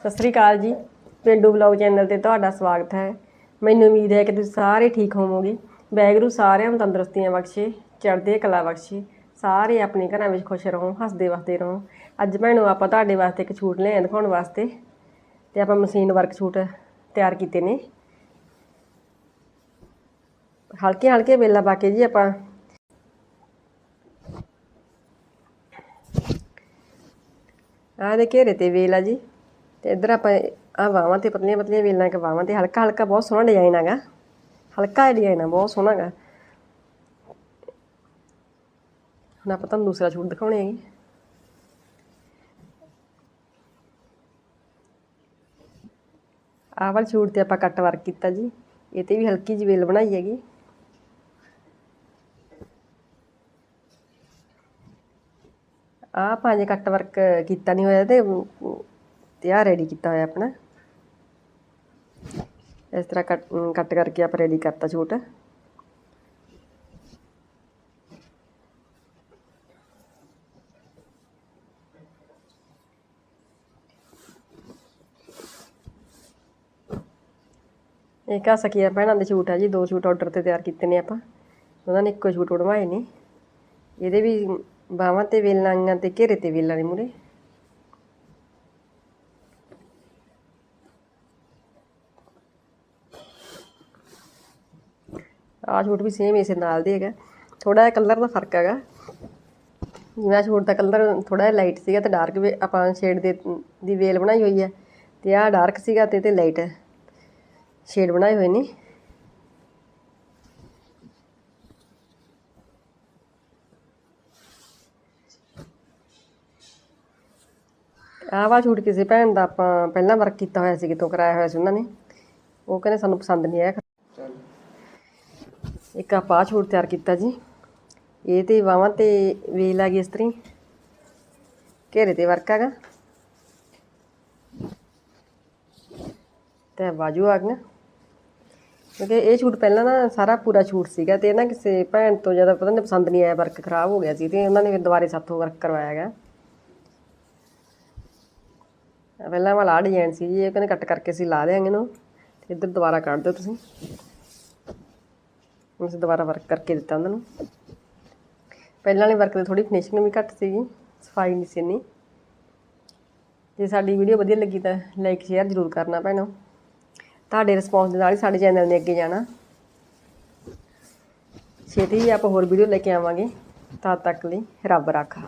ਸਤਿ ਸ੍ਰੀ ਅਕਾਲ ਜੀ। ਪਿੰਡੂ blog channel ਤੇ ਤੁਹਾਡਾ ਸਵਾਗਤ ਹੈ। ਮੈਨੂੰ ਉਮੀਦ ਹੈ ਕਿ ਤੁਸੀਂ ਸਾਰੇ ਠੀਕ ਹੋਵੋਗੇ। ਵੈਗਰੂ ਸਾਰਿਆਂ ਨੂੰ ਤੰਦਰੁਸਤੀਆਂ ਬਖਸ਼ੇ, ਚੜ੍ਹਦੇ ਕਲਾ ਬਖਸ਼ੇ। ਸਾਰੇ ਆਪਣੇ ਘਰਾਂ ਵਿੱਚ ਖੁਸ਼ ਰਹੋ, ਹੱਸਦੇ ਵਸਦੇ ਰਹੋ। ਅੱਜ ਭੈਣੋ, ਆਪਾਂ ਤੁਹਾਡੇ ਵਾਸਤੇ ਇੱਕ ਛੂਟ ਲਿਆਏ ਦਿਖਾਉਣ ਵਾਸਤੇ ਤੇ ਆਪਾਂ ਮਸ਼ੀਨ ਵਰਕ ਛੂਟ ਤਿਆਰ ਕੀਤੇ ਨੇ। ਹਲਕੇ ਹਲਕੇ ਵੇਲਾ ਪਾ ਕੇ ਜੀ ਆਪਾਂ। ਆਹ ਦੇ ਘੇਰੇ ਤੇ ਵੇਲ ਆ ਜੀ। ਤੇ ਇੱਧਰ ਆਪਾਂ ਆ ਵਾਵਾਂ ਤੇ ਪਤਲੀਆਂ ਪਤਲੀਆਂ ਵੇਲਾਂ ਕੇ ਵਾਵਾਂ ਤੇ ਹਲਕਾ ਹਲਕਾ ਬਹੁਤ ਸੋਹਣਾ ਡਿਜ਼ਾਈਨ ਹੈਗਾ। ਹਲਕਾ ਡਿਜ਼ਾਈਨ ਆ, ਬਹੁਤ ਸੋਹਣਾ ਹੈਗਾ। ਹੁਣ ਆਪਾਂ ਤੁਹਾਨੂੰ ਦੂਸਰਾ ਛੂਟ ਦਿਖਾਉਣੇ ਹੈਗੇ। ਆਹ ਵਾਲਾ ਛੂਟ ਤੇ ਆਪਾਂ ਕੱਟ ਵਰਕ ਕੀਤਾ ਜੀ। ਇਹ ਤੇ ਵੀ ਹਲਕੀ ਜਿਹੀ ਵੇਲ ਬਣਾਈ ਹੈਗੀ। ਆ ਪੰਜ ਕੱਟ ਵਰਕ ਕੀਤਾ ਨਹੀਂ ਹੋਇਆ ਤੇ ਤੇ ਆ ਰੈਡੀ ਕੀਤਾ ਹੋਇਆ ਆਪਣਾ। ਇਸ ਤਰ੍ਹਾਂ ਕੱਟ ਕੱਟ ਕਰਕੇ ਆਪਾਂ ਰੈਡੀ ਕਰਤਾ ਛੂਟ ਇੱਕ ਆ ਸਕੀਆ ਭੈਣਾਂ ਦੇ ਛੂਟ ਹੈ ਜੀ, ਦੋ ਛੂਟ ਆਰਡਰ ਤੇ ਤਿਆਰ ਕੀਤੇ ਨੇ ਆਪਾਂ। ਉਹਨਾਂ ਨੇ ਇੱਕੋ ਛੂਟ ਬਣਵਾਏ ਨੇ। ਇਹਦੇ ਵੀ ਬਾਹਾਂ ਤੇ ਵੇਲਾਂ ਆਈਆਂ ਤੇ ਘੇਰੇ ਤੇ ਵੇਲਾਂ ਨੇ ਮੂਰੇ ਆਹ ਛੂਟ ਵੀ ਸੇਮ ਇਸੇ ਨਾਲ ਦੇ ਹੈਗਾ। ਥੋੜਾ ਜਿਹਾ ਕਲਰ ਦਾ ਫ਼ਰਕ ਹੈਗਾ। ਜਿਵੇਂ ਆਹ ਛੂਟ ਦਾ ਕਲਰ ਥੋੜਾ ਜਿਹਾ ਲਾਈਟ ਸੀਗਾ ਤੇ ਡਾਰਕ ਆਪਾਂ ਸ਼ੇਡ ਦੇ, ਦੀ ਵੇਲ ਬਣਾਈ ਹੋਈ ਹੈ ਤੇ ਆਹ ਡਾਰਕ ਸੀਗਾ ਤੇ ਤੇ ਲਾਈਟ ਸ਼ੇਡ ਬਣਾਏ ਹੋਏ ਨੇ। ਆਹ ਵਾ ਛੂਟ ਕਿਸੇ ਭੈਣ ਦਾ ਆਪਾਂ ਪਹਿਲਾਂ ਵਰਕ ਕੀਤਾ ਹੋਇਆ ਸੀ, ਕਿਤੋਂ ਕਰਾਇਆ ਹੋਇਆ ਸੀ ਉਹਨਾਂ ਨੇ। ਉਹ ਕਹਿੰਦੇ ਸਾਨੂੰ ਪਸੰਦ ਨਹੀਂ ਆਇਆ। ਇੱਕ ਆਪਾਂ ਆਹ ਛੂਟ ਤਿਆਰ ਕੀਤਾ ਜੀ। ਇਹ ਤੇ ਵਾਵਾਂ ਤੇ ਵੇਲ ਆ ਗਈ ਇਸ ਤਰੀ ਘੇਰੇ ਤੇ ਵਰਕ ਹੈਗਾ। ਤੇ ਬਾਜੂ ਆ ਗਈਆਂ। ਕਿਉਂਕਿ ਇਹ ਛੂਟ ਪਹਿਲਾਂ ਨਾ ਸਾਰਾ ਪੂਰਾ ਛੂਟ ਸੀਗਾ ਤੇ ਨਾ ਕਿਸੇ ਭੈਣ ਤੋਂ ਜ਼ਿਆਦਾ ਪਤਾ ਨਹੀਂ ਪਸੰਦ ਨਹੀਂ ਆਇਆ, ਵਰਕ ਖਰਾਬ ਹੋ ਗਿਆ ਸੀ ਤੇ ਉਹਨਾਂ ਨੇ ਫਿਰ ਦੁਬਾਰੇ ਸਾਥੋਂ ਵਰਕ ਕਰਵਾਇਆ ਹੈਗਾ। ਪਹਿਲਾਂ ਵਾਲਾ ਆਹ ਡਿਜ਼ਾਈਨ ਸੀ ਜੀ, ਇਹ ਕਹਿੰਦੇ ਕੱਟ ਕਰਕੇ ਅਸੀਂ ਲਾ ਦੇਾਂਗੇ ਇਹਨੂੰ। ਤੇ ਇੱਧਰ ਦੁਬਾਰਾ ਕੱਢ ਦਿਓ ਤੁਸੀਂ। ਹੁਣ ਅਸੀਂ ਦੁਬਾਰਾ ਵਰਕ ਕਰਕੇ ਦਿੱਤਾ ਉਹਨਾਂ ਨੂੰ। ਪਹਿਲਾਂ ਵਾਲੇ ਵਰਕ ਦੀ ਥੋੜੀ ਫਿਨਿਸ਼ਿੰਗ ਵੀ ਘੱਟ ਸੀਗੀ, ਸਫ਼ਾਈ ਨਹੀਂ ਸੀ ਇੰਨੀ। ਜੇ ਸਾਡੀ ਵੀਡੀਓ ਵਧੀਆ ਲੱਗੀ ਤਾਂ ਲਾਈਕ ਸ਼ੇਅਰ ਜ਼ਰੂਰ ਕਰਨਾ ਭੈਣੋ। ਤੁਹਾਡੇ ਰਿਸਪੌਂਸ ਦੇ ਨਾਲ ਹੀ ਸਾਡੇ ਚੈਨਲ ਨੇ ਅੱਗੇ ਜਾਣਾ। ਛੇਤੀ ਹੀ ਆਪਾਂ ਹੋਰ ਵੀਡੀਓ ਲੈ ਕੇ ਆਵਾਂਗੇ, ਤਦ ਤੱਕ ਲਈ ਰੱਬ ਰਾਖਾ।